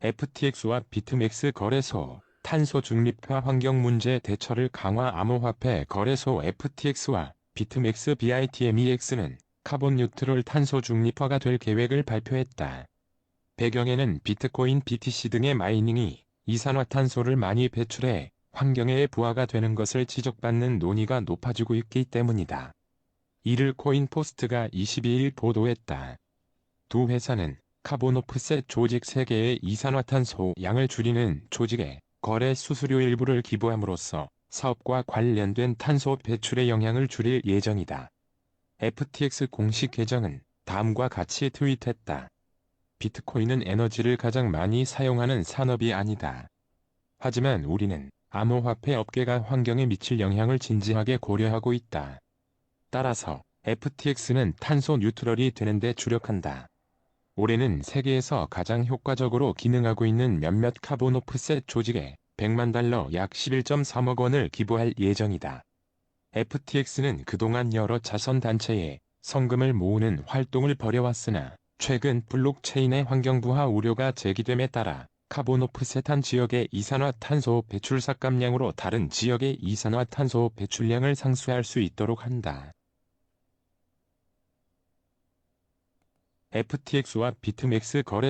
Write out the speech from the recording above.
FTX와 비트맥스 거래소 탄소 중립화 환경 문제 대처를 강화 암호화폐 거래소 FTX와 비트맥스 BITMEX는 카본 뉴트럴 탄소 중립화가 될 계획을 발표했다. 배경에는 비트코인 BTC 등의 마이닝이 이산화탄소를 많이 배출해 환경에 부하가 되는 것을 지적받는 논의가 높아지고 있기 때문이다. 이를 코인포스트가 22일 보도했다. 두 회사는 카본 오프셋 조직 3개의 이산화탄소 양을 줄이는 조직에 거래 수수료 일부를 기부함으로써 사업과 관련된 탄소 배출의 영향을 줄일 예정이다. FTX 공식 계정은 다음과 같이 트윗했다. 비트코인은 에너지를 가장 많이 사용하는 산업이 아니다. 하지만 우리는 암호화폐 업계가 환경에 미칠 영향을 진지하게 고려하고 있다. 따라서 FTX는 탄소 뉴트럴이 되는데 주력한다. 올해는 세계에서 가장 효과적으로 기능하고 있는 몇몇 카본 오프셋 조직에 100만 달러 약 11.3억 원을 기부할 예정이다. FTX는 그동안 여러 자선 단체에 성금을 모으는 활동을 벌여왔으나 최근 블록체인의 환경부하 우려가 제기됨에 따라 카본 오프셋한 지역의 이산화탄소 배출 삭감량으로 다른 지역의 이산화탄소 배출량을 상쇄할 수 있도록 한다. FTX와 비트맥스 거래